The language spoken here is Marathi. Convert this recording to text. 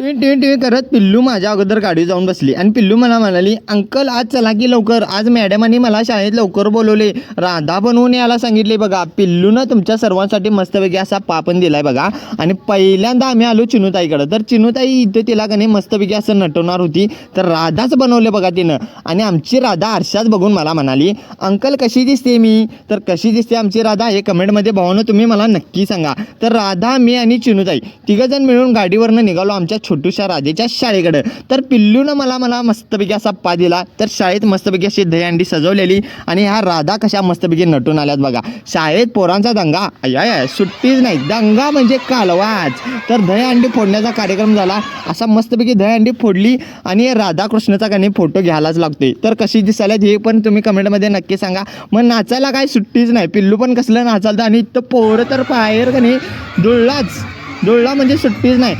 टिवी टिवी टिवी करत पिल्लू माझ्या अगोदर गाडी जाऊन बसली. आणि पिल्लू मला म्हणाली अंकल आज चला की लवकर. आज मॅडमांनी मला शाळेत लवकर बोलवले. राधा बनवून यायला सांगितले बघा. पिल्लूनं तुमच्या सर्वांसाठी मस्तपैकी असा पापण दिलाय बघा. आणि पहिल्यांदा आम्ही आलो चिनूताईकडं. तर चिनूताई इथं तिला का नाही मस्तपैकी असं नटवणार होती. तर राधाच बनवले बघा तिनं. आणि आमची राधा आरशाच बघून मला म्हणाली अंकल कशी दिसते मी? तर कशी दिसते आमची राधा? हे कमेंटमध्ये भावानं तुम्ही मला नक्की सांगा. तर राधा मी आणि चिनूताई तिघंजण मिळून गाडीवरनं निघालो. आमच्या छोटूशा राजेच्या शाळेकडं. तर पिल्लूनं मला मला मस्तपैकी असा पा दिला. तर शाळेत मस्तपैकी अशी दहीहंडी सजवलेली आणि ह्या राधा कशा मस्तपैकी नटून आल्यात बघा. शाळेत पोरांचा दंगा. अय सुट्टीच नाही. दंगा म्हणजे कालवाच. तर दहीहंडी फोडण्याचा कार्यक्रम झाला. असा मस्तपैकी दहीहंडी फोडली आणि राधाकृष्णाचा का फोटो घ्यायलाच लागतोय. तर कशी दिसायला हे पण तुम्ही कमेंटमध्ये नक्की सांगा. मग नाचायला काय सुट्टीच नाही. पिल्लू पण कसलं नाचालतं आणि इथं पोरं तर बाहेर का नाही? दुळला म्हणजे सुट्टीच नाही.